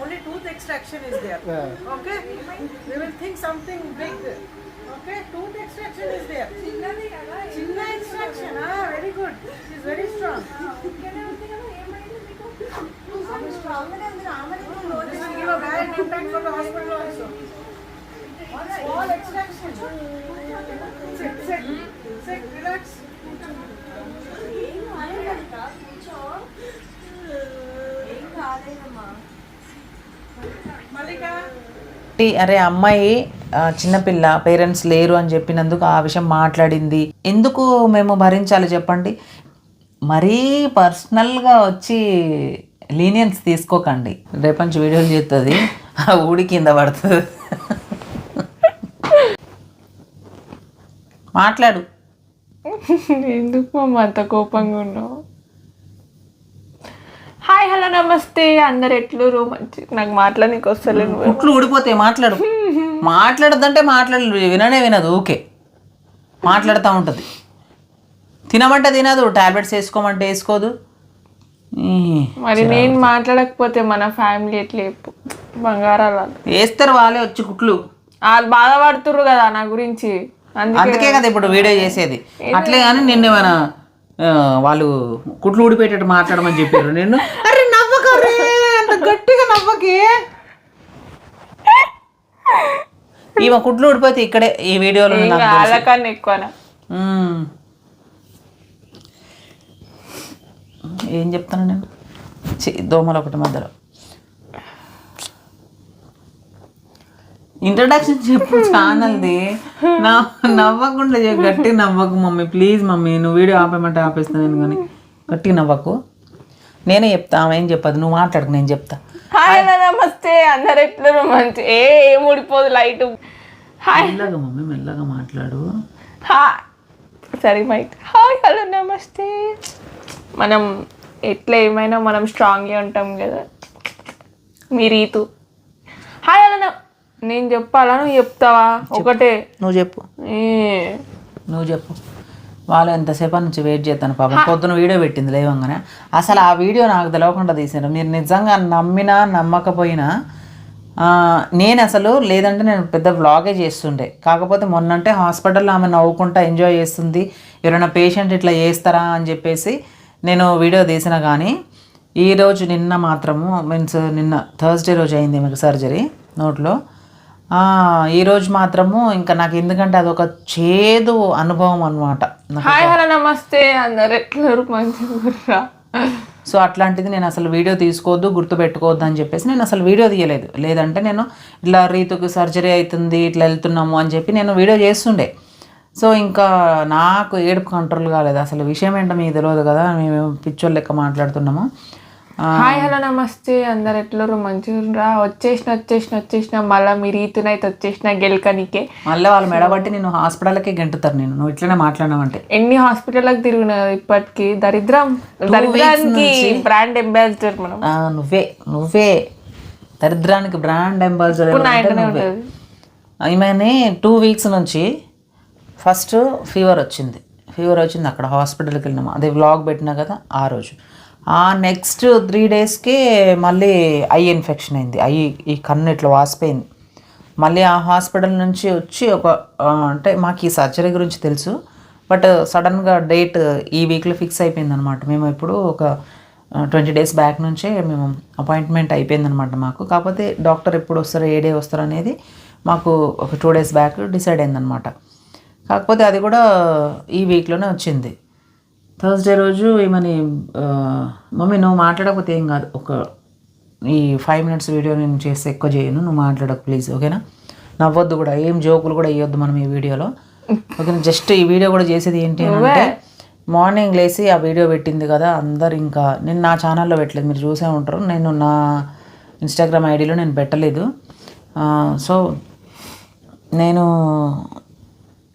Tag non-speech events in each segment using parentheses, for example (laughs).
Only tooth extraction is there. Okay? Will think something big. Okay? Tooth extraction is there. Chinna extraction. Ah, very good. Very strong. this give a bad impact for the hospital also. అరే అమ్మాయి చిన్నపిల్ల parents లేరు అని చెప్పినందుకు ఆ విషయం మాట్లాడింది. ఎందుకు మేము భరించాలి చెప్పండి? మరీ పర్సనల్గా వచ్చి లీనియన్స్ తీసుకోకండి. రేపంచి వీడియోలు చేస్తుంది ఆ ఊడి కింద పడుతుంది. మాట్లాడు. ఎందుకు మమ్మ అంత కోపంగా ఉన్నావు? హాయ్ హలో నమస్తే. అందరు ఎట్లు మంచి నాకు మాట్లాడనీకి వస్తలేను కుట్లు ఊడిపోతాయి మాట్లాడు. మాట్లాడదంటే మాట్లాడు. విననే వినదు ఓకే మాట్లాడుతూ ఉంటుంది. తినమంటే తినదు టాబ్లెట్స్ వేసుకోమంటే వేసుకోదు. మరి నేను మాట్లాడకపోతే మన ఫ్యామిలీ ఎట్లా చెప్పు? బంగారాలు. వాళ్ళు. వేస్తారు వాళ్ళే వచ్చి కుట్లు. వాళ్ళు బాధపడుతుర్రు కదా నా గురించి. అందుకే కదా. ఇప్పుడు వీడియో చేసేది. అట్లే కానీ నిన్న ఏమైనా ఆ, వాళ్ళు కుట్లు ఊడిపోయేటట్టు మాట్లాడమని చెప్పారు నిన్ను? అరే నవ్వకరే అంత గట్టిగా నవ్వకే. ఈమె కుట్లు ఊడిపోతే ఇక్కడే ఈ వీడియోలో. వాళ్ళకన్నా మ్మ్. ఏం చెప్తాను నేను? చి దోమలు ఒకటి మధ్యలో. ఇంట్రడక్షన్ చెప్పు ఛానల్ది. నా నవ్వకుండా. గట్టిగా నవ్వకు మమ్మీ ప్లీజ్ మమ్మీ నువ్వు వీడియో ఆపేమంటే ఆపేస్తాను నేను కానీ. గట్టిగా నవ్వకు. నేనే చెప్తా ఆమె ఏం చెప్పదు నువ్వు మాట్లాడకు నేను చెప్తా. హాయ్ హలో నమస్తే. అందరు ఎట్లు మంచి ఏ ఏం ఊడిపోదు లైట్. హాయ్ మెల్లగా మమ్మీ మెల్లగా మాట్లాడు. హాయ్ సరే మైక్ హాయ్ హలో నమస్తే. మనం ఎట్లా ఏమైనా మనం స్ట్రాంగ్గా ఉంటాం కదా. మీ రీతు. నేను చెప్పాలా? నువ్వు చెప్తావా? ఒకటే. నువ్వు చెప్పు. ఏ, నువ్వు చెప్పు. వాళ్ళు ఎంతసేపు నుంచి వెయిట్ చేస్తాను పాపం. పొద్దున వీడియో పెట్టింది లేవంగానే. అసలు ఆ వీడియో నాకు తెలవకుండా తీసారు మీరు నిజంగా నమ్మినా నమ్మకపోయినా నేను అసలు లేదంటే నేను పెద్ద వ్లాగే చేస్తుండే. కాకపోతే మొన్నంటే హాస్పిటల్లో ఆమె నవ్వుకుంటా ఎంజాయ్ చేస్తుంది. ఎవరైనా పేషెంట్ ఇట్లా చేస్తారా అని చెప్పేసి నేను వీడియో తీసిన కానీ ఈ రోజు నిన్న మాత్రము మీన్స్ నిన్న థర్స్డే రోజు అయింది మీకు సర్జరీ నోట్లో. ఆ, ఈ రోజు మాత్రము ఇంకా నాకు ఎందుకంటే అదొక చేదు అనుభవం అనమాట హాయ్ హలో నమస్తే అందరు ఎట్లరు మంచిగా సో అట్లాంటిది నేను అసలు వీడియో తీసుకోవద్దు గుర్తు పెట్టుకోవద్దు అని చెప్పేసి నేను అసలు వీడియో తీయలేదు. లేదంటే నేను ఇట్లా రీతుకు సర్జరీ అవుతుంది ఇట్లా వెళ్తున్నాము అని చెప్పి నేను వీడియో చేస్తుండే. సో ఇంకా నాకు ఏడుపు కంట్రోల్ కాలేదు. అసలు విషయం ఏంటో మీకు తెలియదు కదా మేము పిచ్చోళ్ళు లెక్క మాట్లాడుతున్నాము. హాయ్ హలో నమస్తే. అందరు ఎట్లరు మంచిగా వచ్చేసిన వచ్చేసిన వచ్చేసిన. మళ్ళీ మీ రీతునైతే వచ్చేసిన గెలకనికే. మళ్ళీ వాళ్ళు మెడబట్టి నేను హాస్పిటల్కే గెంటుతారు నేను నువ్వు ఇట్లనే మాట్లాడినావంటే ఎన్ని హాస్పిటల్కి తిరిగిన ఇప్పటికి? దరిద్రం. దరిద్రానికి బ్రాండ్ అంబాసిడర్ మనం. నువ్వే నువ్వే. దరిద్రానికి బ్రాండ్ అంబాసిడర్ ఈమెని టూ వీక్స్ నుంచి ఫస్ట్ ఫీవర్ వచ్చింది. ఫీవర్ వచ్చింది అక్కడ హాస్పిటల్కి వెళ్ళినాము. అదే వ్లాగ్ పెట్టినా కదా ఆ రోజు. ఆ నెక్స్ట్ త్రీ డేస్కి మళ్ళీ ఐ ఇన్ఫెక్షన్ అయింది. ఐ ఈ కన్ను ఇట్లా వాసిపోయింది. మళ్ళీ ఆ హాస్పిటల్ నుంచి వచ్చి ఒక అంటే మాకు ఈ సర్జరీ గురించి తెలుసు. బట్ సడన్గా డేట్ ఈ వీక్లో ఫిక్స్ అయిపోయింది అనమాట మేము ఇప్పుడు ఒక ట్వంటీ డేస్ బ్యాక్ నుంచే మేము అపాయింట్మెంట్ అయిపోయిందనమాట మాకు. కాకపోతే డాక్టర్ ఎప్పుడు వస్తారో ఏ డే వస్తారో అనేది మాకు ఒక టూ డేస్ బ్యాక్ డిసైడ్ అయిందనమాట. కాకపోతే అది కూడా ఈ వీక్లోనే వచ్చింది. థర్స్డే రోజు ఏమని మమ్మీ నువ్వు మాట్లాడకపోతే ఏం కాదు. ఒక ఈ ఫైవ్ మినిట్స్ వీడియో నేను చేస్తే ఎక్కువ చేయను. నువ్వు మాట్లాడకు ప్లీజ్ ఓకేనా నవ్వొద్దు కూడా. ఏం జోకులు కూడా వేయొద్దు మనం ఈ వీడియోలో ఓకేనా జస్ట్ ఈ వీడియో కూడా చేసేది ఏంటి అంటే మార్నింగ్ లేచి ఆ వీడియో పెట్టింది కదా అందరు ఇంకా నేను నా ఛానల్లో పెట్టలేదు. మీరు చూసే ఉంటారు. నేను నా ఇన్స్టాగ్రామ్ ఐడిలో నేను పెట్టలేదు. సో నేను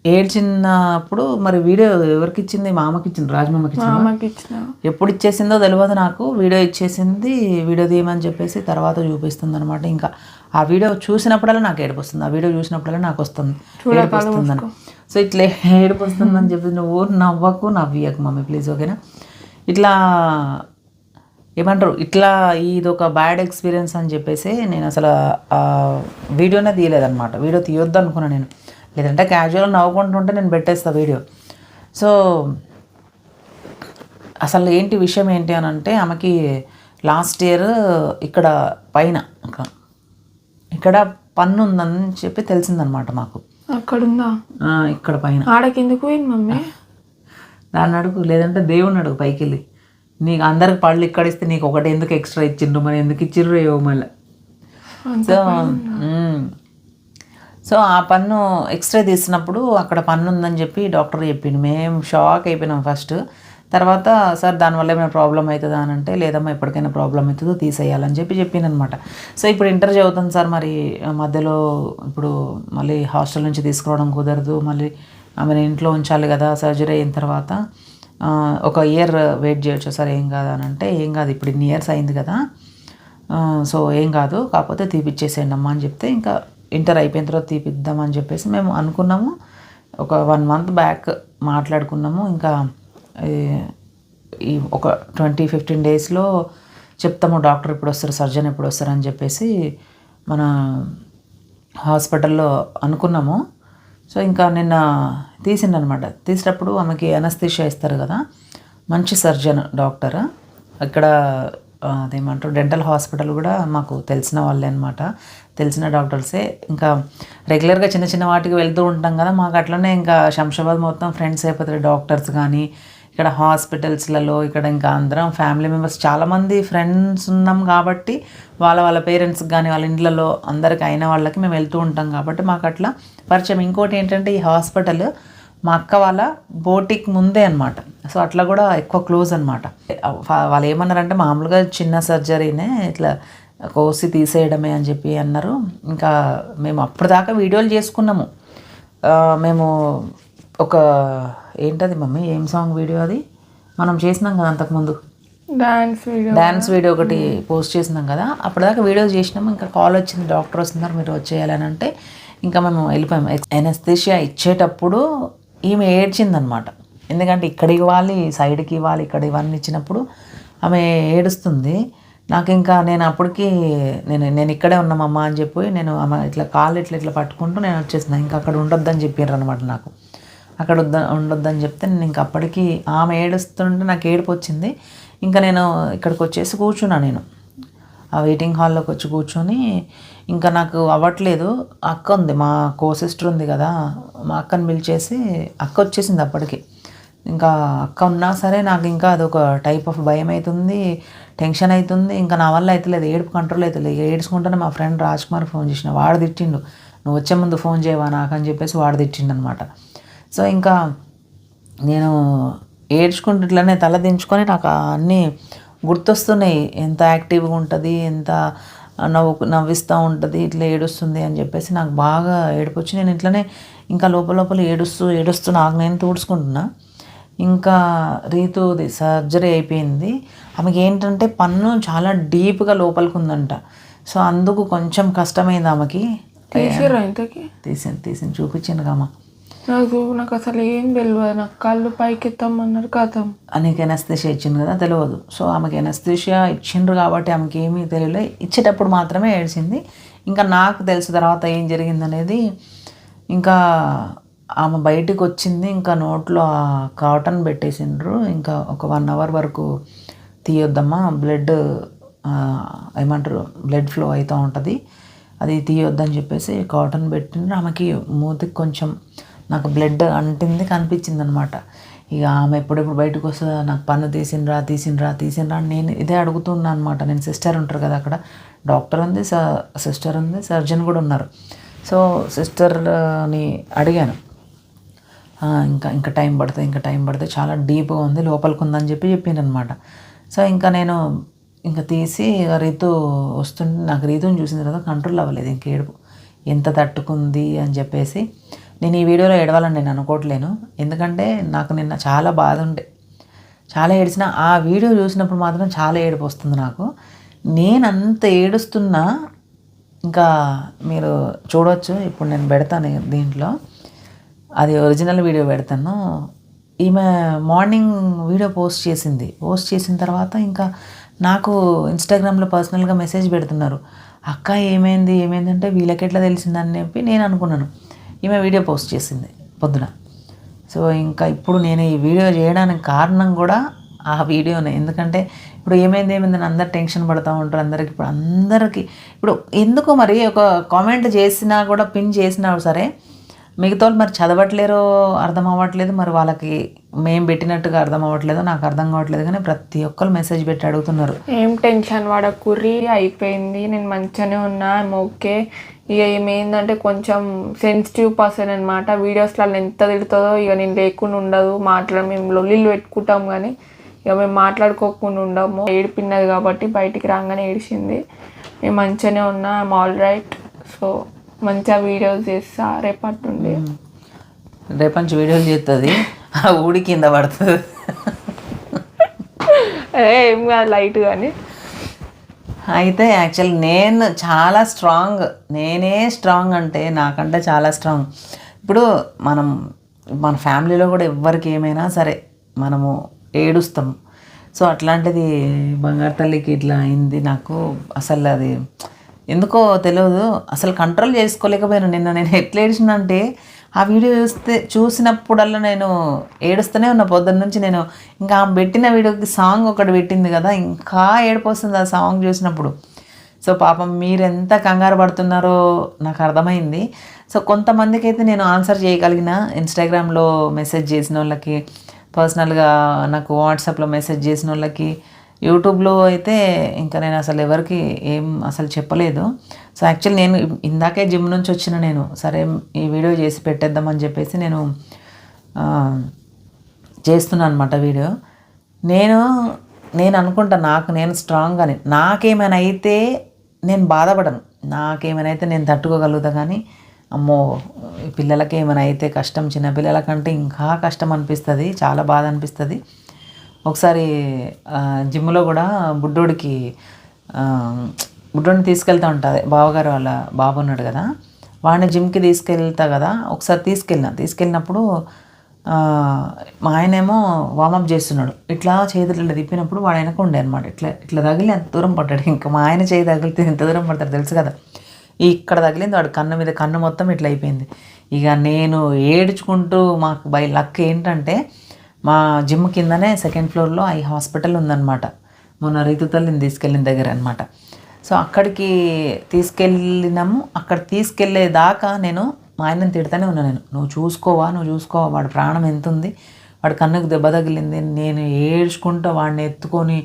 ఏడ్చినప్పుడు మరి వీడియో ఎవరికి ఇచ్చింది మా అమ్మకి ఇచ్చింది రాజమామకి ఇచ్చింది ఎప్పుడు ఇచ్చేసిందో తెలియదు నాకు. వీడియో ఇచ్చేసింది వీడియో తీయమని చెప్పేసి తర్వాత చూపిస్తుంది అనమాట ఇంకా ఆ వీడియో చూసినప్పుడల్లా నాకు ఏడుపు వస్తుంది ఆ వీడియో చూసినప్పుడల్లా నాకు వస్తుంది ఏడుపు వస్తుందని సో ఇట్లా (laughs) ఏడుపు వస్తుందని చెప్పి నువ్వు నవ్వకు నవ్వియకు మమ్మీ ప్లీజ్ ఓకేనా? ఇట్లా ఏమంటారు? ఇట్లా ఇది ఒక బ్యాడ్ ఎక్స్పీరియన్స్ అని చెప్పేసి నేను అసలు వీడియోనే తీయలేదన్నమాట. వీడియో తీయొద్దు అనుకున్నాను నేను. లేదంటే క్యాజువల్గా నవ్వుకుంటుంటే నేను పెట్టేస్తా వీడియో. సో అసలు ఏంటి విషయం ఏంటి అని అంటే ఆమెకి లాస్ట్ ఇయర్ ఇక్కడ పైన ఇక్కడ పన్ను ఉందని చెప్పి తెలిసిందనమాట మాకు. అక్కడుందా? ఇక్కడ పైన. ఆడకి ఎందుకు పోయింది మమ్మీ? దాన్ని అడుగు లేదంటే దేవుని అడుగు పైకి వెళ్ళి నీకు అందరికి పళ్ళు ఇక్కడ ఇస్తే నీకు ఒకటి ఎందుకు ఎక్స్ట్రా ఇచ్చిండ్రు? మరి ఎందుకు ఇచ్చిండ్రు ఏవో మళ్ళీ. సో. సో ఆ పన్ను ఎక్స్రే తీసినప్పుడు అక్కడ పన్ను ఉందని చెప్పి డాక్టర్ చెప్పిండు. మేము షాక్ అయిపోయినాం ఫస్ట్. తర్వాత సార్ దానివల్ల ఏమైనా ప్రాబ్లం అవుతుందా అని అంటే లేదమ్మా ఎప్పటికైనా ప్రాబ్లం అవుతుందో తీసేయాలని చెప్పి చెప్పిందనమాట సో ఇప్పుడు ఇంటర్ చదువుతుంది సార్ మరి మధ్యలో ఇప్పుడు మళ్ళీ హాస్టల్ నుంచి తీసుకురావడం కుదరదు మళ్ళీ ఆమెను ఇంట్లో ఉంచాలి కదా సర్జరీ అయిన తర్వాత ఒక ఇయర్ వెయిట్ చేయొచ్చు సార్ ఏం కాదు అని అంటే ఏం కాదు ఇప్పుడు ఇన్ని ఇయర్స్ అయింది కదా సో ఏం కాదు కాకపోతే తీపిచ్చేసేయండి అమ్మా అని చెప్తే ఇంకా ఇంటర్ అయిపోయిన తర్వాత తీపిద్దామని చెప్పేసి మేము అనుకున్నాము. ఒక వన్ మంత్ బ్యాక్ మాట్లాడుకున్నాము. ఇంకా ఈ- ఒక ట్వంటీ ఫిఫ్టీన్ డేస్లో చెప్తాము డాక్టర్ ఇప్పుడు వస్తారు సర్జన్ ఎప్పుడు వస్తారు అని చెప్పేసి మన హాస్పిటల్లో అనుకున్నాము. సో ఇంకా నిన్న తీసిండనమాట. తీసేటప్పుడు ఆమెకి అనస్థిషియా ఇస్తారు కదా మంచి సర్జన్ డాక్టర్. ఇక్కడ అదేమంటారు డెంటల్ హాస్పిటల్ కూడా మాకు తెలిసిన వాళ్ళే అనమాట తెలిసిన డాక్టర్సే. ఇంకా రెగ్యులర్గా చిన్న చిన్న వాటికి వెళ్తూ ఉంటాం కదా మాకు అట్లనే ఇంకా శంషాబాద్ మొత్తం ఫ్రెండ్స్ అయిపోతారు డాక్టర్స్ కానీ ఇక్కడ హాస్పిటల్స్లలో ఇక్కడ ఇంకా అందరం ఫ్యామిలీ మెంబర్స్ చాలామంది ఫ్రెండ్స్ ఉన్నాం కాబట్టి వాళ్ళ వాళ్ళ పేరెంట్స్ కానీ వాళ్ళ ఇండ్లలో అందరికి అయిన వాళ్ళకి మేము వెళ్తూ ఉంటాం కాబట్టి మాకు అట్లా పరిచయం. ఇంకోటి ఏంటంటే ఈ హాస్పిటల్ మా అక్క వాళ్ళ బోటిక్ ముందే అనమాట సో అట్లా కూడా ఎక్కువ క్లోజ్ అనమాట వాళ్ళు ఏమన్నారంటే మామూలుగా చిన్న సర్జరీనే ఇట్లా కోసి తీసేయడమే అని చెప్పి అన్నారు. ఇంకా మేము అప్పటిదాకా వీడియోలు చేసుకున్నాము. మేము ఒక ఏంటది మమ్మీ? ఏం సాంగ్ వీడియో అది? మనం చేసినాం కదా అంతకుముందు. Dance video. డ్యాన్స్ వీడియో ఒకటి పోస్ట్ చేసినాం కదా. అప్పటిదాకా వీడియో చేసినాము ఇంకా కాల్ వచ్చింది డాక్టర్ వస్తున్నారు మీరు వచ్చేయాలని అంటే ఇంకా మేము వెళ్ళిపోయాము ఎనస్థేషియా ఇచ్చేటప్పుడు ఈమె ఏడ్చిందనమాట. ఎందుకంటే ఇక్కడ ఇవ్వాలి సైడ్కి ఇవ్వాలి ఇక్కడ ఇవన్నీ ఇచ్చినప్పుడు ఆమె ఏడుస్తుంది. నాకు ఇంకా నేను అప్పటికి నేను నేను ఇక్కడే ఉన్నామమ్మా అని చెప్పి నేను ఆమె ఇట్లా కాళ్ళు ఇట్లా ఇట్లా పట్టుకుంటూ నేను వచ్చేసిన. ఇంకా అక్కడ ఉండొద్దని చెప్పారు అనమాట నాకు. అక్కడ వద్ద ఉండొద్దని చెప్తే నేను ఇంకా అప్పటికి ఆమె ఏడుస్తుంటే నాకు ఏడుపు వచ్చింది. ఇంకా నేను ఇక్కడికి వచ్చేసి కూర్చున్నా నేను. ఆ వెయిటింగ్ హాల్లోకి వచ్చి కూర్చొని ఇంకా నాకు అవ్వట్లేదు. అక్క ఉంది మా కో సిస్టర్ ఉంది కదా మా అక్కని పిలిచేసి అక్క వచ్చేసింది అప్పటికి. ఇంకా అక్క ఉన్నా సరే నాకు ఇంకా అదొక టైప్ ఆఫ్ భయం అవుతుంది. టెన్షన్ అవుతుంది ఇంకా నా వల్ల అవుతలేదు ఏడుపు కంట్రోల్ అవుతలేదు ఏడ్చుకుంటేనే మా ఫ్రెండ్ రాజ్ కుమార్ ఫోన్ చేసిన వాడు తిట్టిండు. నువ్వు వచ్చే ముందు ఫోన్ చేయవా నాకు? అని చెప్పేసి వాడు తిట్టిండు అనమాట సో ఇంకా నేను ఏడ్చుకుంటూ ఇట్లనే తల దించుకొని నాకు అన్నీ గుర్తొస్తున్నాయి. ఎంత యాక్టివ్గా ఉంటుంది ఎంత నవ్వు నవ్విస్తూ ఉంటుంది ఇట్లా ఏడుస్తుంది అని చెప్పేసి నాకు బాగా ఏడుపు వచ్చి నేను ఇట్లనే ఇంకా లోపల లోపల ఏడుస్తూ ఏడుస్తూ నాకు నేను తుడుచుకుంటున్నా. ఇంకా రీతుది సర్జరీ అయిపోయింది. ఆమెకి ఏంటంటే పన్ను చాలా డీప్గా లోపలికి ఉందంట సో అందుకు కొంచెం కష్టమైంది ఆమెకి. ఇంతకి? తీసింది తీసింది చూపించింది కామా నాకు నాకు అసలు ఏం తెలియదు నాకు కళ్ళు పైకి ఎత్తామన్నారు కథం. నీకు ఎనస్థేషియా ఇచ్చింది కదా తెలియదు సో ఆమెకి ఎనస్థేషియా ఇచ్చిండ్రు కాబట్టి ఆమెకి ఏమీ తెలియలే. ఇచ్చేటప్పుడు మాత్రమే ఏడ్చింది. ఇంకా నాకు తెలుసు తర్వాత ఏం జరిగిందనేది ఇంకా ఆమె బయటికి వచ్చింది ఇంకా నోట్లో ఆ కాటన్ పెట్టేసిండ్రు. ఇంకా ఒక వన్ అవర్ వరకు తీయొద్దమ్మా బ్లడ్ ఏమంటారు బ్లడ్ ఫ్లో అవుతూ ఉంటుంది. అది తీయొద్దని చెప్పేసి కాటన్ పెట్టిండ్రు. ఆమెకి మూతికి కొంచెం నాకు బ్లడ్ అంటింది కనిపించింది అనమాట ఇక ఆమె ఎప్పుడెప్పుడు బయటకు వస్తుందా నాకు పన్ను తీసిండ్రా తీసిండ్రా తీసిండ్రా అని నేను ఇదే అడుగుతున్నా అనమాట నేను సిస్టర్ ఉంటారు కదా అక్కడ డాక్టర్ ఉంది సిస్టర్ ఉంది సర్జన్ కూడా ఉన్నారు. సో సిస్టర్ని అడిగాను. ఇంకా ఇంకా టైం పడుతుంది ఇంకా టైం పడుతుంది. చాలా డీప్గా ఉంది లోపలికి ఉందని చెప్పి చెప్పిండు అనమాట సో ఇంకా నేను ఇంకా తీసి రీతు వస్తుంటే నాకు రీతుని చూసిన తర్వాత కంట్రోల్ అవ్వలేదు ఇంక ఏడుపు. ఎంత తట్టుకుంది అని చెప్పేసి. నేను ఈ వీడియోలో ఏడవాలని నేను అనుకోవట్లేను. ఎందుకంటే నాకు నిన్న చాలా బాధ ఉండే. చాలా ఏడిచిన ఆ వీడియో చూసినప్పుడు మాత్రం చాలా ఏడుపు వస్తుంది నాకు. నేను అంత ఏడుస్తున్నా ఇంకా మీరు చూడవచ్చు ఇప్పుడు నేను పెడతాను దీంట్లో. అది ఒరిజినల్ వీడియో పెడతాను. ఈమె మార్నింగ్ వీడియో పోస్ట్ చేసింది. పోస్ట్ చేసిన తర్వాత ఇంకా నాకు ఇన్స్టాగ్రామ్లో పర్సనల్గా మెసేజ్ పెడుతున్నారు. అక్క ఏమైంది? ఏమైంది? అంటే వీళ్ళకెట్లా తెలిసిందని చెప్పి నేను అనుకున్నాను. ఈమె వీడియో పోస్ట్ చేసింది పొద్దున. సో ఇంకా ఇప్పుడు నేను ఈ వీడియో చేయడానికి కారణం కూడా ఆ వీడియోనే ఎందుకంటే ఇప్పుడు ఏమైంది ఏమైందని అందరు టెన్షన్ పడుతూ ఉంటారు. అందరికి ఇప్పుడు అందరికీ ఇప్పుడు ఎందుకో మరి ఒక కామెంట్ చేసినా కూడా పిన్ చేసినా సరే మిగతా వాళ్ళు మరి చదవట్లేరో అర్థం అవ్వట్లేదు మరి వాళ్ళకి మేము పెట్టినట్టుగా అర్థం అవ్వట్లేదో నాకు అర్థం కావట్లేదు కానీ ప్రతి ఒక్కరు మెసేజ్ పెట్టి అడుగుతున్నారు. ఏం టెన్షన్ వాడకుర్రి అయిపోయింది నేను మంచిగానే ఉన్నా ఓకే ఇక ఏమైందంటే కొంచెం సెన్సిటివ్ పర్సన్ అనమాట వీడియోస్లో ఎంత తిడుతుందో ఇక నేను లేకుండా ఉండదు మాట్లాడ మేము లొల్లిలు పెట్టుకుంటాం కానీ ఇక మేము మాట్లాడుకోకుండా ఉండము. ఏడిపిన్నది కాబట్టి బయటికి రాగానే ఏడిచింది. మేము మంచిగానే ఉన్నా ఐమ్ ఆల్ రైట్ సో మంచిగా వీడియోస్ చేస్తా రేపటి నుండి. రేపటి నుంచి వీడియోలు చేస్తుంది ఆ ఊడి కింద పడుతుంది. ఏ, ఏం కాదు లైట్ కానీ అయితే యాక్చువల్ నేను చాలా స్ట్రాంగ్ నేనే స్ట్రాంగ్ అంటే నాకంటే చాలా స్ట్రాంగ్. ఇప్పుడు మనం మన ఫ్యామిలీలో కూడా ఎవ్వరికి ఏమైనా సరే మనము ఏడుస్తాం. సో అట్లాంటిది బంగారు తల్లికి ఇట్లా అయింది నాకు అసలు అది ఎందుకో తెలియదు అసలు కంట్రోల్ చేసుకోలేకపోయాను. నిన్న నేను ఎట్లా ఏడిచిన ఆ వీడియో చూస్తే చూసినప్పుడల్లా నేను ఏడుస్తూనే ఉన్న. పొద్దున్న నుంచి నేను ఇంకా పెట్టిన వీడియోకి సాంగ్ ఒకటి పెట్టింది కదా ఇంకా ఏడిపోస్తుంది ఆ సాంగ్ చూసినప్పుడు. సో పాపం మీరు ఎంత కంగారు పడుతున్నారో నాకు అర్థమైంది. సో కొంతమందికి అయితే నేను ఆన్సర్ చేయగలిగిన ఇన్స్టాగ్రామ్లో మెసేజ్ చేసిన వాళ్ళకి పర్సనల్గా నాకు వాట్సాప్లో మెసేజ్ చేసిన వాళ్ళకి యూట్యూబ్లో అయితే ఇంకా నేను అసలు ఎవరికి ఏం అసలు చెప్పలేదు. సో యాక్చువల్ నేను ఇందాకే జిమ్ నుంచి వచ్చిన నేను సరే ఈ వీడియో చేసి పెట్టేద్దామని చెప్పేసి నేను చేస్తున్నాను అనమాట వీడియో. నేను నేను అనుకుంటా నాకు నేను స్ట్రాంగ్ అని. నాకేమైనా అయితే నేను బాధపడను. నాకేమైనా అయితే నేను తట్టుకోగలుగుతా కానీ అమ్మో ఈ పిల్లలకి ఏమైనా అయితే కష్టం చిన్న పిల్లలకంటే ఇంకా కష్టం అనిపిస్తుంది చాలా బాధ అనిపిస్తుంది. ఒకసారి జిమ్లో కూడా బుడ్డోడికి బుడ్డోడిని తీసుకెళ్తా ఉంటుంది. బావగారు వాళ్ళ బాబు ఉన్నాడు కదా. వాడిని జిమ్కి తీసుకెళ్తా కదా. ఒకసారి తీసుకెళ్ళిన. తీసుకెళ్ళినప్పుడు మా ఆయనేమో వామప్ చేస్తున్నాడు. ఇట్లా చేతులు ఇట్లా తిప్పినప్పుడు వాడు వెనక ఉండే అనమాట ఇట్లా ఇట్లా తగిలి ఎంత దూరం పడ్డాడు. ఇంకా మా ఆయన చేయి తగిలితే ఎంత దూరం పడతాడు తెలుసు కదా. ఇక్కడ తగిలింది వాడు కన్ను మీద కన్ను మొత్తం ఇట్లా అయిపోయింది. ఇక నేను ఏడ్చుకుంటూ మాకు బై లక్ ఏంటంటే మా జిమ్ కిందనే సెకండ్ ఫ్లోర్లో ఐ హాస్పిటల్ ఉందన్నమాట. మొన్న రైతు తల్లిని తీసుకెళ్ళిన దగ్గర అనమాట సో అక్కడికి తీసుకెళ్ళినాము. అక్కడ తీసుకెళ్ళేదాకా నేను మా ఆయనని తిడతానే ఉన్నా నేను. నువ్వు చూసుకోవా నువ్వు చూసుకోవా వాడి ప్రాణం ఎంత ఉంది వాడి కన్నుకు దెబ్బ తగిలింది. నేను ఏడ్చుకుంటూ వాడిని ఎత్తుకొని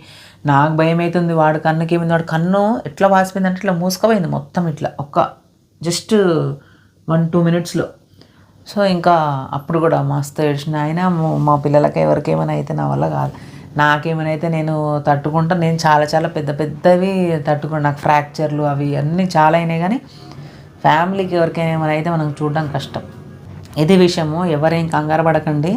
నాకు భయం అవుతుంది వాడి కన్నుకి ఏమైంది? వాడి కన్ను ఎట్లా వాసిపోయింది అంటే ఇట్లా మూసుకపోయింది మొత్తం ఇట్లా. ఒక్క జస్ట్ వన్ టూ మినిట్స్లో సో ఇంకా అప్పుడు కూడా మస్తు ఏడ్చిన ఆయన మా పిల్లలకి ఎవరికి ఏమైనా అయితే నా వల్ల కాదు. నాకేమైనా అయితే నేను తట్టుకుంటా నేను చాలా చాలా పెద్ద పెద్దవి తట్టుకుంటా నాకు ఫ్రాక్చర్లు అవి అన్నీ చాలా అయినాయి కానీ ఫ్యామిలీకి ఎవరికైనా ఏమైనా అయితే మనం చూడడం కష్టం. ఇది విషయము ఎవరేం కంగారు పడకండి.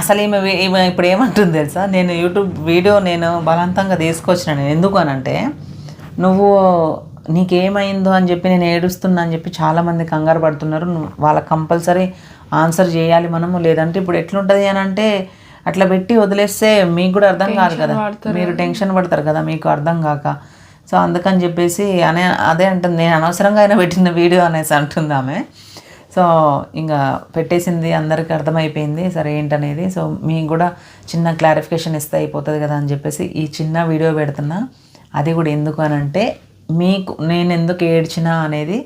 అసలు ఈమె ఈమె ఇప్పుడు ఏమంటుంది తెలుసా? నేను యూట్యూబ్ వీడియో నేను బలవంతంగా తీసుకొచ్చిన. నేను ఎందుకు అనంటే నువ్వు నీకేమైందో అని చెప్పి నేను ఏడుస్తున్నా అని చెప్పి చాలామంది కంగారు పడుతున్నారు. వాళ్ళకి కంపల్సరీ ఆన్సర్ చేయాలి మనము. లేదంటే ఇప్పుడు ఎట్లుంటుంది అని అంటే అట్లా పెట్టి వదిలేస్తే మీకు కూడా అర్థం కాదు కదా. మీరు టెన్షన్ పడతారు కదా మీకు అర్థం కాక. సో అందుకని చెప్పేసి అనే అదే అంటుంది. నేను అనవసరంగా అయినా పెట్టిన వీడియో అనేసి అంటుంది ఆమె. సో ఇంకా పెట్టేసింది అందరికీ అర్థమైపోయింది. సరే ఏంటనేది? సో మీకు కూడా చిన్న క్లారిఫికేషన్ ఇస్తే అయిపోతుంది కదా అని చెప్పేసి ఈ చిన్న వీడియో పెడుతున్నా. అది కూడా ఎందుకు అని అంటే మీకు నేను ఎందుకు ఏడ్చినా అనేది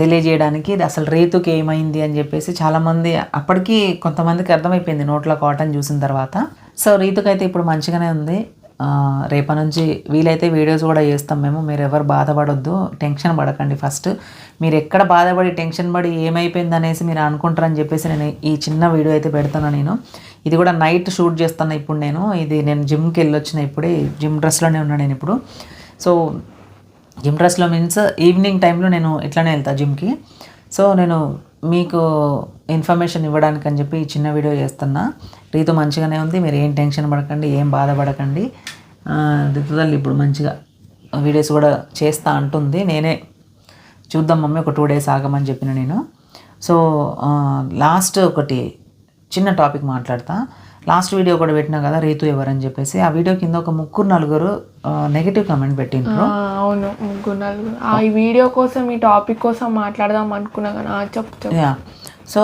తెలియజేయడానికి అసలు రీతుకి ఏమైంది అని చెప్పేసి చాలామంది అప్పటికి కొంతమందికి అర్థమైపోయింది నోట్లో కాటన్ చూసిన తర్వాత. సో రీతుకి అయితే ఇప్పుడు మంచిగానే ఉంది. రేపటి నుంచి వీలైతే వీడియోస్ కూడా చేస్తాం మేము. మీరు ఎవరు బాధపడొద్దు టెన్షన్ పడకండి ఫస్ట్. మీరు ఎక్కడ బాధపడి టెన్షన్ పడి ఏమైపోయింది అనేసి మీరు అనుకుంటారని చెప్పేసి నేను ఈ చిన్న వీడియో అయితే పెడతాను నేను. ఇది కూడా నైట్ షూట్ చేస్తాను ఇప్పుడు నేను. ఇది నేను జిమ్కి వెళ్ళొచ్చిన ఇప్పుడే జిమ్ డ్రెస్లోనే ఉన్నాను నేను ఇప్పుడు. సో జిమ్ డ్రెస్లో మీన్స్ ఈవినింగ్ టైంలో నేను ఇట్లానే వెళ్తాను జిమ్కి సో నేను మీకు ఇన్ఫర్మేషన్ ఇవ్వడానికి అని చెప్పి చిన్న వీడియో చేస్తున్నా. రీతు మంచిగానే ఉంది. మీరు ఏం టెన్షన్ పడకండి ఏం బాధపడకండి. ఆ, ఇప్పుడు మంచిగా వీడియోస్ కూడా చేస్తా అంటుంది. నేనే చూద్దాం మమ్మీ ఒక టూ డేస్ ఆగమని చెప్పిన నేను. సో లాస్ట్ ఒకటి చిన్న టాపిక్ మాట్లాడతా. లాస్ట్ వీడియో కూడా పెట్టినా కదా రీతు ఎవరని చెప్పేసి. ఆ వీడియో కింద ఒక ముగ్గురు నలుగురు నెగిటివ్ కామెంట్ పెట్టిండ్రు. అవును ముగ్గురు నలుగురు. ఆ, వీడియో కోసం ఈ టాపిక్ కోసం మాట్లాడదాం అనుకున్నా కానీ చెప్పు యా. సో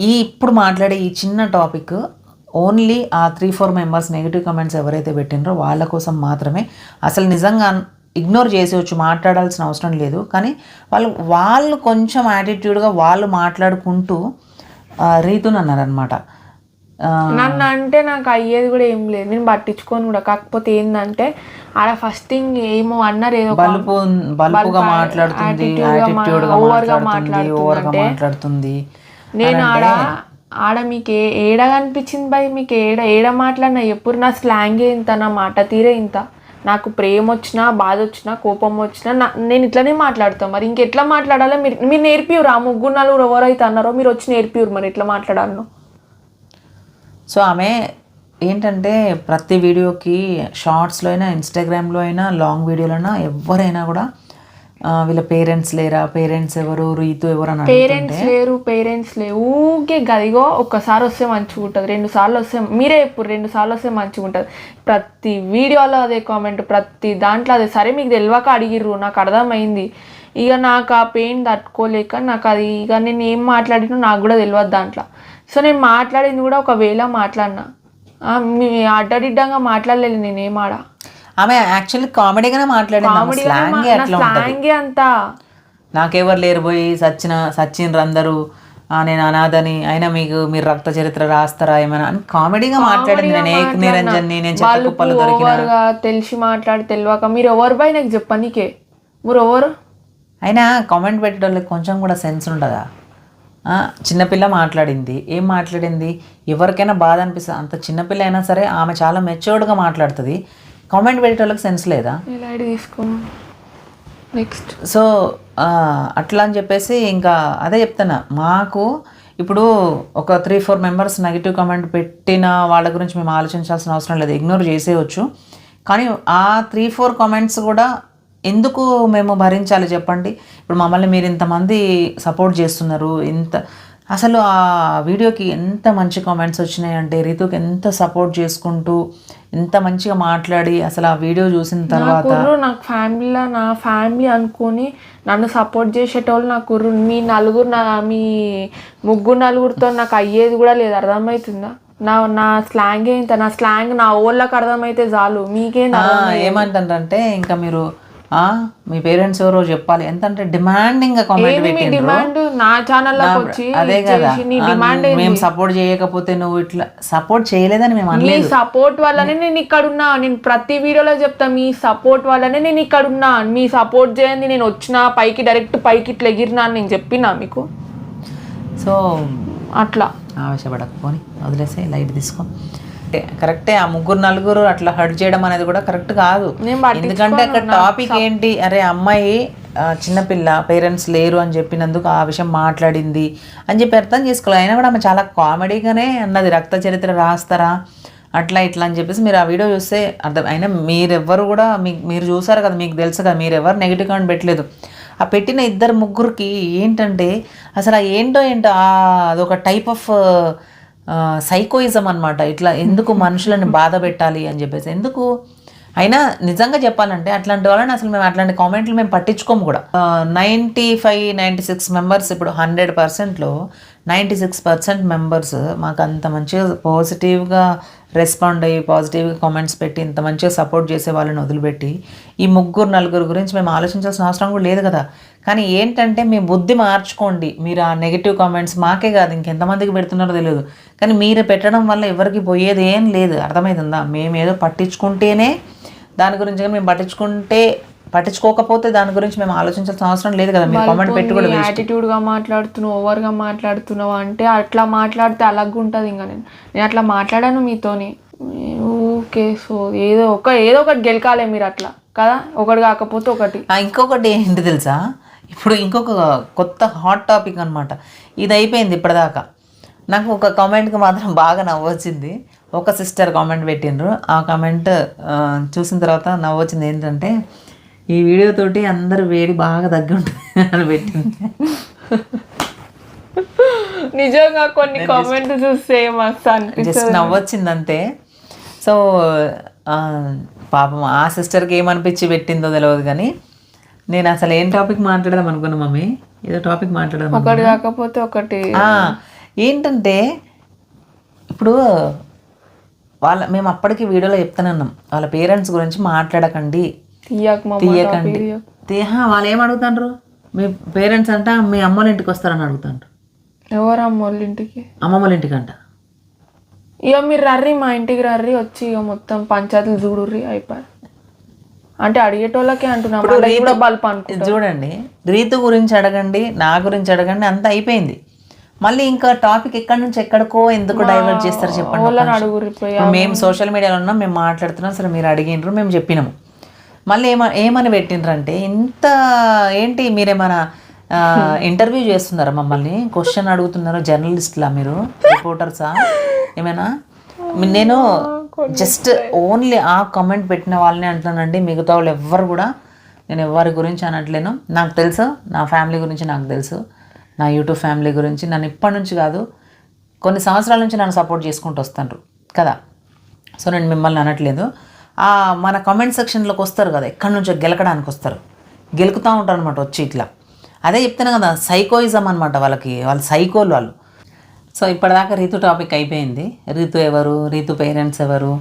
ఈ ఇప్పుడు మాట్లాడే ఈ చిన్న టాపిక్ ఓన్లీ ఆ three four members negative comments ఎవరైతే పెట్టినరో వాళ్ళ కోసం మాత్రమే. అసలు నిజంగా ఇగ్నోర్ చేసేవచ్చు మాట్లాడాల్సిన అవసరం లేదు. కానీ వాళ్ళు వాళ్ళు కొంచెం యాటిట్యూడ్గా వాళ్ళు మాట్లాడుకుంటూ ఆ, రీతుని అన్నారనమాట నన్ను అంటే నాకు అయ్యేది కూడా ఏం లేదు. నేను పట్టించుకోను కూడా. కాకపోతే ఏంటంటే ఆడ ఫస్ట్ థింగ్ ఏమో అన్నారు ఏదో బలుపు బలుపుగా మాట్లాడుతుంది ఓవర్గా మాట్లాడుతుంది నేను ఆడ ఆడ మీకు ఏ ఏడ కనిపించింది భయ్? మీకు ఏడ ఏడ మాట్లాడినా? ఎప్పుడు నా స్లాంగే ఇంత నా మాట తీరే ఇంత? నాకు ప్రేమ వచ్చినా బాధ వచ్చినా కోపం వచ్చినా నేను ఇట్లనే మాట్లాడతాను మరి ఇంకెట్లా మాట్లాడాలో మీరు మీరు నేర్పియురు ఆ ముగ్గురు నలుగురు ఎవరైతే అన్నారో మీరు వచ్చి నేర్పియురు మరి ఎట్లా మాట్లాడాలను. సో ఆమె ఏంటంటే ప్రతి వీడియోకి షార్ట్స్లో అయినా ఇన్స్టాగ్రామ్లో అయినా లాంగ్ వీడియోలో అయినా ఎవరైనా కూడా వీళ్ళ పేరెంట్స్ లేరా? పేరెంట్స్ ఎవరు? రీతు ఎవరు అని పేరెంట్స్ లేరు పేరెంట్స్ లేవు ఊకే గదిగో ఒక్కసారి వస్తే మంచిగా ఉంటుంది రెండు సార్లు వస్తే మీరే ఇప్పుడు రెండు సార్లు వస్తే మంచిగా ఉంటుంది. ప్రతి వీడియోలో అదే కామెంట్ ప్రతి దాంట్లో అదే. సరే మీకు తెలియక అడిగిర్రు నాకు అర్థమైంది. ఇక నాకు ఆ పెయిన్ తట్టుకోలేక నాకు అది ఇక నేను ఏం మాట్లాడినో నాకు కూడా తెలియదు దాంట్లో. సో నేను మాట్లాడింది కూడా ఒకవేళ మాట్లాడినా. మీ అడ్డదిడ్డంగా మాట్లాడలేదు నేనేం ఆడ? ఆమె యాక్చువల్లీ కామెడీగానే మాట్లాడింది స్లాంగే ఉంటుంది. అంతా. నాకెవరు లేరు పోయి సచిన సచిన్రు అందరూ నేను అనాథని అయినా మీకు మీరు రక్త చరిత్ర రాస్తారా ఏమైనా? అని కామెడీగా మాట్లాడింది నేను నిరంజన్ దొరికిన. తెలిసి మాట్లాడి తెలియక మీరు ఎవరు బై నాకు చెప్పనీకే? మీరు ఎవరు అయినా కామెంట్ పెట్టేటోళ్ళకి కొంచెం కూడా సెన్స్ ఉండదా ఆ, చిన్నపిల్ల మాట్లాడింది. ఏం మాట్లాడింది? ఎవరికైనా బాధ అనిపిస్తుంది. అంత చిన్నపిల్ల అయినా సరే ఆమె చాలా మెచ్యూర్డ్గా మాట్లాడుతుంది. కామెంట్ పెట్టేటోళ్ళకి సెన్స్ లేదా? నెక్స్ట్. సో అట్లా అని చెప్పేసి ఇంకా అదే చెప్తున్నా. మాకు ఇప్పుడు ఒక three four members negative comment పెట్టిన వాళ్ళ గురించి మేము ఆలోచించాల్సిన అవసరం లేదు. ఇగ్నోర్ చేసేయచ్చు. కానీ ఆ త్రీ ఫోర్ కామెంట్స్ కూడా ఎందుకు మేము భరించాలి చెప్పండి? ఇప్పుడు మమ్మల్ని మీరు ఇంతమంది సపోర్ట్ చేస్తున్నారు ఇంత అసలు ఆ వీడియోకి ఎంత మంచి కామెంట్స్ వచ్చినాయంటే రీతుకి ఎంత సపోర్ట్ చేసుకుంటూ ఎంత మంచిగా మాట్లాడి అసలు ఆ వీడియో చూసిన తర్వాత నాకు ఫ్యామిలీలో నా ఫ్యామిలీ అనుకొని నన్ను సపోర్ట్ చేసేటోళ్ళు నా కుర్రు మీ నలుగురు నా మీ ముగ్గురు నలుగురితో నాకు అయ్యేది కూడా లేదు. అర్థమవుతుందా నా నా స్లాంగ్ ఇంత నా స్లాంగ్ నా ఓళ్ళకి అర్థమైతే చాలు. మీకేం ఏమంటారంటే ఇంకా మీరు మీ పేరెంట్స్ ఎవరో చెప్పాలి. ఎంతంటే డిమాండింగ్ కామెంట్ పెట్టిండ్రు. నా అదే కదా. డిమాండ్ మేము సపోర్ట్ చేయకపోతే నువ్వు ఇట్లా సపోర్ట్ చేయలేదని మేము అనలేదు. సపోర్ట్ వల్లనే నేను ఇక్కడ ఉన్నా. నేను ప్రతి వీడియోలో చెప్తా మీ సపోర్ట్ వల్లనే నేను ఇక్కడ ఉన్నా. మీ సపోర్ట్ చేయండి. నేను వచ్చిన పైకి డైరెక్ట్ పైకి ఇట్లా ఎగిరినా అని నేను చెప్పినా మీకు? సో అట్లా. ఆవేశపడకపోని వదిలేసి లైట్ తీసుకో. అంటే కరెక్టే ఆ ముగ్గురు నలుగురు అట్లా హర్ట్ చేయడం అనేది కూడా కరెక్ట్ కాదు. ఎందుకంటే అక్కడ టాపిక్ ఏంటి? అరే అమ్మాయి చిన్నపిల్ల పేరెంట్స్ లేరు అని చెప్పినందుకు ఆ విషయం మాట్లాడింది అని చెప్పి అర్థం చేసుకోవాలి. అయినా కూడా ఆమె చాలా కామెడీగానే అన్నది రక్త చరిత్ర రాస్తారా అట్లా ఇట్లా అని చెప్పేసి మీరు ఆ వీడియో చూస్తే అర్థం అయినా మీరెవ్వరు కూడా మీకు మీరు చూసారు కదా మీకు తెలుసు కదా మీరు ఎవరు నెగిటివ్ కామెంట్ పెట్టలేదు. ఆ పెట్టిన ఇద్దరు ముగ్గురికి ఏంటంటే అసలు ఆ ఏంటో ఏంటో ఆ అదొక టైప్ ఆఫ్ సైకోయిజం అనమాట ఇట్లా ఎందుకు మనుషులను బాధ పెట్టాలి అని చెప్పేసి. ఎందుకు? అయినా నిజంగా చెప్పాలంటే అట్లాంటి వాళ్ళని అసలు మేము అట్లాంటి కామెంట్లు మేము పట్టించుకోము కూడా. Ninety five ninety six members ఇప్పుడు హండ్రెడ్ పర్సెంట్లో నైంటీ సిక్స్ పర్సెంట్ మెంబర్స్ మాకు అంత మంచిగా పాజిటివ్గా రెస్పాండ్ అయ్యి పాజిటివ్గా కామెంట్స్ పెట్టి ఇంత మంచిగా సపోర్ట్ చేసే వాళ్ళని వదిలిపెట్టి ఈ ముగ్గురు నలుగురు గురించి మేము ఆలోచించాల్సిన అవసరం కూడా లేదు కదా. కానీ ఏంటంటే మీ బుద్ధి మార్చుకోండి. మీరు ఆ నెగిటివ్ కామెంట్స్ మాకే కాదు ఇంకెంతమందికి పెడుతున్నారో తెలియదు. కానీ మీరు పెట్టడం వల్ల ఎవరికి పోయేది ఏం లేదు. అర్థమవుతుందా మేము ఏదో పట్టించుకుంటేనే దాని గురించి కానీ మేము పట్టించుకుంటే పట్టించుకోకపోతే దాని గురించి మేము ఆలోచించాల్సిన అవసరం లేదు కదా. మీరు కామెంట్ పెట్టి కూడా waste. యాటిట్యూడ్గా మాట్లాడుతున్నావు ఓవర్గా మాట్లాడుతున్నావు అంటే అట్లా మాట్లాడితే అలాగ ఉంటుంది ఇంకా నేను. నేను అట్లా మాట్లాడాను మీతోని. ఓకే సో ఏదో ఒక ఏదో ఒకటి గెలకాలే మీరు అట్లా. కదా? ఒకటి కాకపోతే ఒకటి. ఇంకొకటి ఏంటి తెలుసా? ఇప్పుడు ఇంకొక కొత్త హాట్ టాపిక్ అనమాట ఇది అయిపోయింది ఇప్పటిదాకా. నాకు ఒక కామెంట్కి మాత్రం బాగా నవ్వొచ్చింది. ఒక సిస్టర్ కామెంట్ పెట్టిండ్రు. ఆ కామెంట్ చూసిన తర్వాత నవ్వొచ్చింది ఏంటంటే ఈ వీడియో తోటి అందరు వేడి బాగా తగ్గి ఉంటుంది (laughs) అని పెట్టింది. నిజంగా కొన్ని కామెంట్ చూస్తే మస్తు అనిపిస్తుంది. జస్ట్ నవ్వొచ్చింది అంతే సో పాపం ఆ సిస్టర్కి ఏమనిపించి పెట్టిందో తెలియదు కానీ నేను అసలు ఏం టాపిక్ మాట్లాడదాం అనుకున్నా మమ్మీ? ఏదో టాపిక్ మాట్లాడదాం ఒకటి కాకపోతే ఒకటి. ఏంటంటే ఇప్పుడు వాళ్ళ మేము అప్పటికి వీడియోలో చెప్తానే ఉన్నాం. వాళ్ళ పేరెంట్స్ గురించి మాట్లాడకండి. తీయకండి. topic తీయకు. తీ- హా, వాళ్ళు ఏం అడుగుతాండ్రు? మీ పేరెంట్స్ అంట మీ అమ్మోళ్ళ ఇంటికి వస్తారని అడుగుతాండ్రు. ఎవరు అమ్మ వాళ్ళ ఇంటికి? అమ్మమ్మల ఇంటికంట. ఇక మీరు రర్రి మా ఇంటికి రర్రి వచ్చి ఇక మొత్తం పంచాయతీలు చూడుర్రి అయిపోయి. అంటే అడిగేటోళ్ళకే అంటున్నా బల్బ్ చూడండి రీతు గురించి అడగండి నా గురించి అడగండి అంత అయిపోయింది. మళ్ళీ ఇంకా టాపిక్ ఎక్కడి నుంచి ఎక్కడికో ఎందుకు డైవర్ట్ చేస్తారు చెప్పండి మేము సోషల్ మీడియాలో ఉన్నాం మేము మాట్లాడుతున్నాం సరే మీరు అడిగినరు మేము చెప్పినాము. మళ్ళీ ఏమ ఏమని పెట్టిండ్రంటే ఇంత ఏంటి మీరేమైనా (laughs) ఇంటర్వ్యూ చేస్తున్నారా మమ్మల్ని? క్వశ్చన్ అడుగుతున్నారా? జర్నలిస్ట్లా మీరు? రిపోర్టర్సా ఏమైనా? నేను జస్ట్ ఓన్లీ ఆ కామెంట్ పెట్టిన వాళ్ళని అంటున్నానండి. మిగతా వాళ్ళు ఎవ్వరు కూడా నేను ఎవరి గురించి అనట్లేను. నాకు తెలుసు నా ఫ్యామిలీ గురించి నాకు తెలుసు. నా యూట్యూబ్ ఫ్యామిలీ గురించి. నన్ను ఇప్పటి నుంచి కాదు కొన్ని సంవత్సరాల నుంచి నన్ను సపోర్ట్ చేసుకుంటూ వస్తాను కదా? సో నేను మిమ్మల్ని అనట్లేదు. ఆ మన కామెంట్ సెక్షన్లోకి వస్తారు కదా? ఎక్కడి నుంచో గెలకడానికి వస్తారు. గెలుకుతూ ఉంటారు అనమాట వచ్చి ఇట్లా. అదే చెప్తున్నా కదా సైకోయిజం అనమాట వాళ్ళకి. వాళ్ళు సైకోలు వాళ్ళు. సో ఇప్పటిదాకా రీతు టాపిక్ అయిపోయింది. రీతు ఎవరు? రీతు పేరెంట్స్ ఎవరు?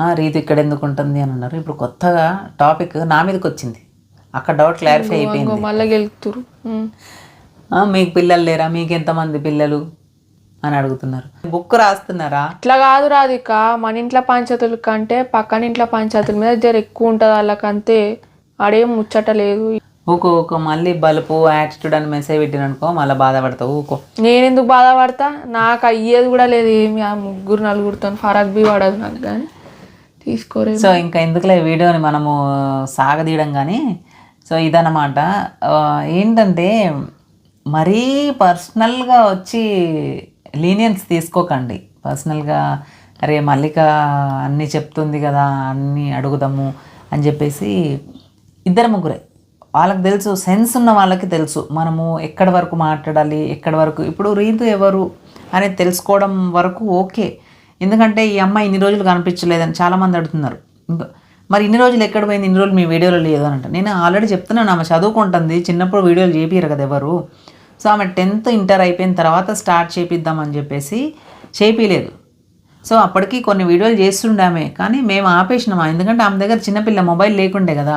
ఆ, రీతు ఇక్కడ ఎందుకు ఉంటుంది అని అన్నారు. ఇప్పుడు కొత్తగా టాపిక్ నా మీదకి వచ్చింది. అక్కడ డౌట్ క్లారిఫై అయిపోయింది. మళ్ళీ గెలుతురు. ఆ, మీకు పిల్లలు లేరా? మీకు ఎంతమంది పిల్లలు? అని అడుగుతున్నారు. బుక్ రాస్తున్నారా? ఇట్లా కాదు రాధిక. మన ఇంట్లో పంచాయతీల కంటే పక్కన ఇంట్లో పంచాయతీల మీద జర ఎక్కువ ఉంటుంది వాళ్ళకంతే. ఆడేం ముచ్చట లేదు. ఊకో ఊకో మళ్ళీ బలుపు యాటిట్యూడ్ అని మెసేజ్ పెట్టిననుకో మళ్ళీ బాధపడతావు ఊకో. నేను ఎందుకు బాధపడతా? నాకు అయ్యేది కూడా లేదు ఏమి ఆ ముగ్గురు నలుగురితో ఫరక్ బి పడదు నాకు కానీ. తీసుకోరే సో ఇంకా ఎందుకులే వీడియోని మనము సాగదీయడం కానీ. సో ఇదన్నమాట. ఏంటంటే మరీ పర్సనల్గా వచ్చి లీనియన్స్ తీసుకోకండి. పర్సనల్గా అరే మల్లిక అన్నీ చెప్తుంది కదా అన్నీ అడుగుదాము అని చెప్పేసి ఇద్దరు ముగ్గురే. వాళ్ళకి తెలుసు సెన్స్ ఉన్న వాళ్ళకి తెలుసు. మనము ఎక్కడి వరకు మాట్లాడాలి ఎక్కడి వరకు. ఇప్పుడు రీతు ఎవరు అనేది తెలుసుకోవడం వరకు ఓకే. ఎందుకంటే ఈ అమ్మాయి ఇన్ని రోజులు కనిపించలేదని చాలామంది అడుగుతున్నారు. మరి ఇన్ని రోజులు ఎక్కడ పోయింది ఇన్ని రోజులు మీ వీడియోలో లేదు అని అంటే నేను ఆల్రెడీ చెప్తున్నాను ఆమె చదువుకుంటుంది చిన్నప్పుడు వీడియోలు చేపియరు కదా ఎవరు. సో ఆమె టెన్త్ ఇంటర్ అయిపోయిన తర్వాత స్టార్ట్ చేపిద్దామని చెప్పేసి చేపియలేదు సో అప్పటికి కొన్ని వీడియోలు చేస్తుండే ఆమె కానీ మేము ఆపేసినామా? ఎందుకంటే ఆమె దగ్గర చిన్నపిల్ల మొబైల్ లేకుండే కదా.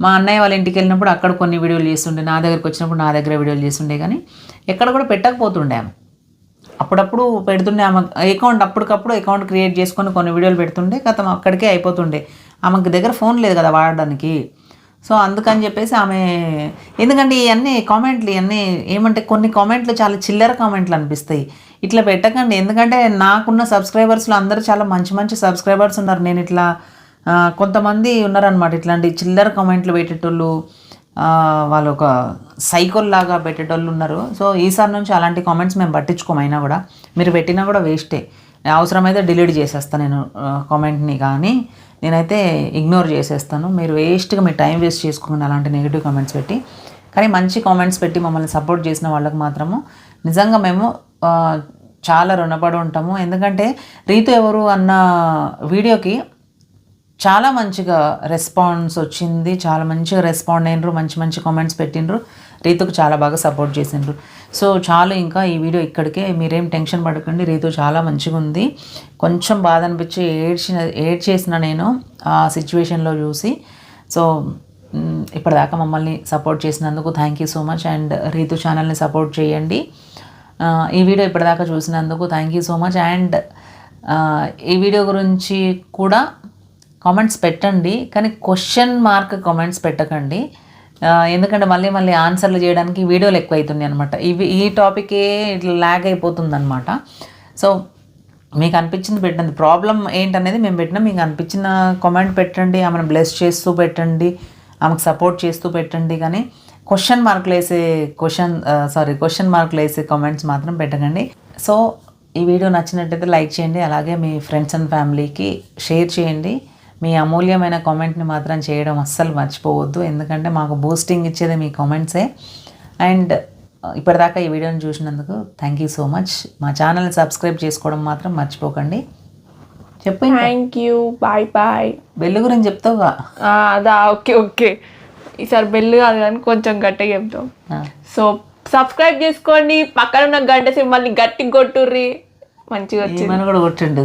మా అన్నయ్య వాళ్ళ ఇంటికి వెళ్ళినప్పుడు అక్కడ కొన్ని వీడియోలు చేస్తుండే నా దగ్గరికి వచ్చినప్పుడు నా దగ్గర వీడియోలు చేస్తుండే కానీ ఎక్కడ కూడా పెట్టకపోతుండే ఆమె. అప్పుడప్పుడు పెడుతుండే ఆమె అకౌంట్ అప్పటికప్పుడు అకౌంట్ క్రియేట్ చేసుకొని కొన్ని వీడియోలు పెడుతుండే గతం అక్కడికే అయిపోతుండే. ఆమెకి దగ్గర ఫోన్ లేదు కదా వాడడానికి. సో అందుకని చెప్పేసి ఆమె ఎందుకంటే ఇవన్నీ కామెంట్లు ఇవన్నీ ఏమంటే కొన్ని కామెంట్లు చాలా చిల్లర కామెంట్లు అనిపిస్తాయి. ఇట్లా పెట్టకండి. ఎందుకంటే నాకున్న సబ్స్క్రైబర్స్లో అందరూ చాలా మంచి మంచి సబ్స్క్రైబర్స్ ఉన్నారు. నేను ఇట్లా కొంతమంది ఉన్నారనమాట ఇట్లాంటి చిల్లర కామెంట్లు పెట్టేటోళ్ళు వాళ్ళు ఒక సైకోల్లాగా పెట్టేటోళ్ళు ఉన్నారు. సో ఈసారి నుంచి అలాంటి కామెంట్స్ మేము పట్టించుకోమైనా కూడా మీరు పెట్టినా కూడా వేస్టే. అవసరమైతే డిలీట్ చేసేస్తాను నేను కామెంట్ని కానీ నేనైతే ఇగ్నోర్ చేసేస్తాను. మీరు వేస్ట్గా మీ టైం వేస్ట్ చేసుకోండి అలాంటి నెగిటివ్ కామెంట్స్ పెట్టి కానీ మంచి కామెంట్స్ పెట్టి మమ్మల్ని సపోర్ట్ చేసిన వాళ్ళకి మాత్రము నిజంగా మేము చాలా రుణపడి ఉంటాము. ఎందుకంటే రీతు ఎవరు అన్న వీడియోకి చాలా మంచిగా రెస్పాన్స్ వచ్చింది. చాలా మంచిగా రెస్పాండ్ అయినరు. మంచి మంచి కామెంట్స్ పెట్టిండ్రు. రీతుకు చాలా బాగా సపోర్ట్ చేసిండ్రు. సో చాలు ఇంకా ఈ వీడియో ఇక్కడికే మీరేం టెన్షన్ పడకండి. రీతు చాలా మంచిగా ఉంది. కొంచెం బాధ అనిపించి ఏడ్చిన ఏడ్ చేసిన నేను ఆ సిచ్యువేషన్లో చూసి. సో ఇప్పటిదాకా మమ్మల్ని సపోర్ట్ చేసినందుకు thank you so much and Ritu ఛానల్ని సపోర్ట్ చేయండి. ఈ వీడియో ఇప్పటిదాకా చూసినందుకు thank you so much and ఈ వీడియో గురించి కూడా కామెంట్స్ పెట్టండి కానీ క్వశ్చన్ మార్క్ కామెంట్స్ పెట్టకండి. ఎందుకంటే మళ్ళీ మళ్ళీ ఆన్సర్లు చేయడానికి వీడియోలు ఎక్కువ అవుతున్నాయి అనమాట ఇవి ఈ టాపికే ఇట్లా ల్యాగ్ అయిపోతుంది అనమాట సో మీకు అనిపించింది పెట్టండి. ప్రాబ్లం ఏంటనేది మేము పెట్టినా మీకు అనిపించిన కామెంట్ పెట్టండి ఆమెను బ్లెస్ చేస్తూ పెట్టండి ఆమెకు సపోర్ట్ చేస్తూ పెట్టండి కానీ క్వశ్చన్ మార్కులు వేసే క్వశ్చన్ సారీ క్వశ్చన్ మార్కులు వేసే కామెంట్స్ మాత్రం పెట్టకండి. సో ఈ వీడియో నచ్చినట్టయితే లైక్ చేయండి అలాగే మీ ఫ్రెండ్స్ అండ్ ఫ్యామిలీకి షేర్ చేయండి. మీ అమూల్యమైన కామెంట్ని మాత్రం చేయడం అస్సలు మర్చిపోవద్దు. ఎందుకంటే మాకు బూస్టింగ్ ఇచ్చేది మీ కామెంట్సే అండ్ ఇప్పటిదాకా ఈ వీడియోని చూసినందుకు థ్యాంక్ యూ సో మచ్ మా ఛానల్ని సబ్స్క్రైబ్ చేసుకోవడం మాత్రం మర్చిపోకండి. చెప్పు. Thank you bye bye bell గురించి చెప్తావుగా? అదా ఓకే ఓకే. ఈసారి బెల్లు కాదు కానీ కొంచెం గట్టిగా చెప్తాం. సో సబ్స్క్రైబ్ చేసుకోండి. పక్కన ఉన్న గంట సింబల్ని గట్టి కొట్టుర్రి. మంచిగా వచ్చింది ఏమని కూడా కొట్టండు.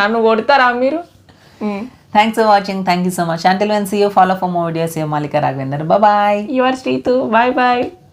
నన్ను కొడతారా మీరు. Thanks for watching thank you so much until when see you follow for more videos you Malika Raghavender bye your Sritu bye bye